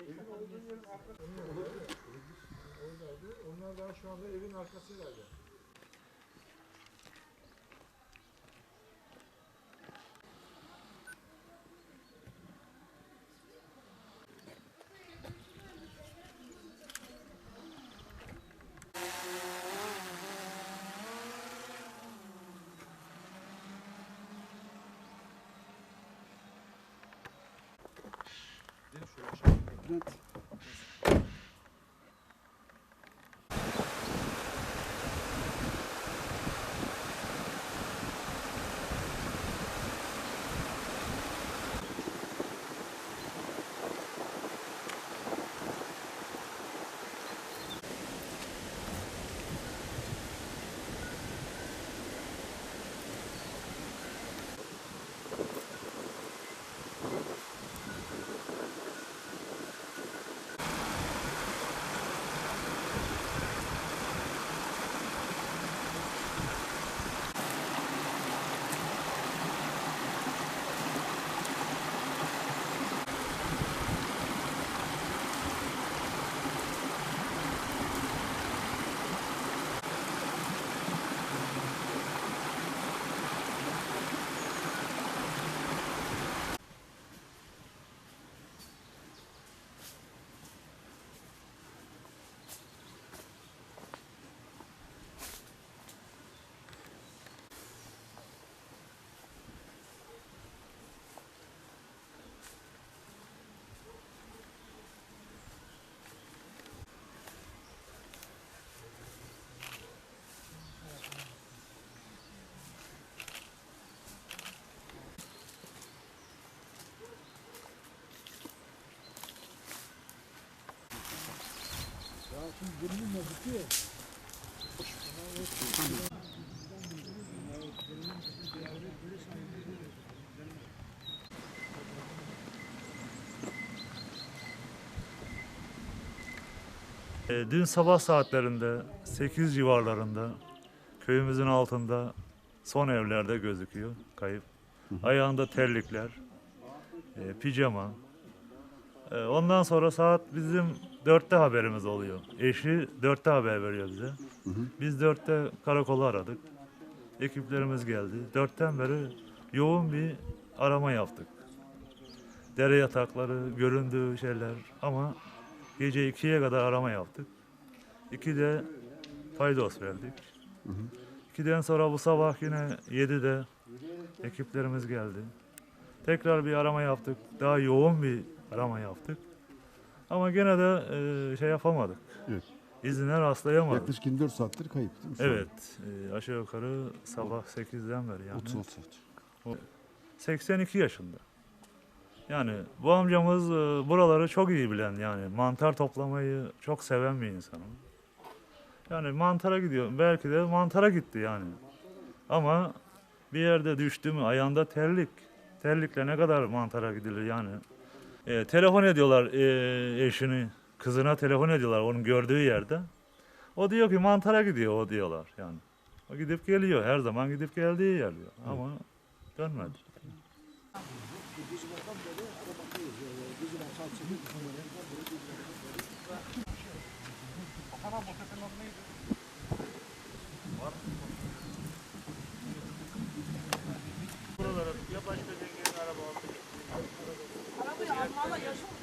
Evin olduğu yerin arkası. Oradaydı. Onlar daha şu anda evin arkasıylardı. E, Dün sabah saatlerinde 8 civarlarında köyümüzün altında son evlerde gözüküyor kayıp. Ayağında terlikler, e, pijama. E, Ondan sonra saat bizim dörtte haberimiz oluyor. Eşi dörtte haber veriyor bize. Biz dörtte karakolu aradık. Ekiplerimiz geldi. Dörtten beri yoğun bir arama yaptık. Dere yatakları, göründüğü şeyler ama Gece 2'ye kadar arama yaptık. 2'de paydos verdik. 2'den sonra bu sabah yine 7'de ekiplerimiz geldi. Tekrar bir arama yaptık. Daha yoğun bir arama yaptık. Ama gene de e, şey yapamadık. Evet. İzine rastlayamadık. Yaklaşık 24 saattir kayıp değil mi? şu an? Evet. e, aşağı yukarı sabah 8'den beri yani. 36 saat. 82 yaşında. Yani bu amcamız e, buraları çok iyi bilen yani mantar toplamayı çok seven bir insanım. Yani mantara gidiyor. Belki de mantara gitti yani. Ama bir yerde düştü mü ayağında terlik. Terlikle ne kadar mantara gidilir yani. E, telefon ediyorlar e, eşini, kızına telefon ediyorlar onun gördüğü yerde. O diyor ki mantara gidiyor o diyorlar yani. O gidip geliyor her zaman gidip geldiği yer diyor. Ama dönmedi. Buralara 么了？有冲。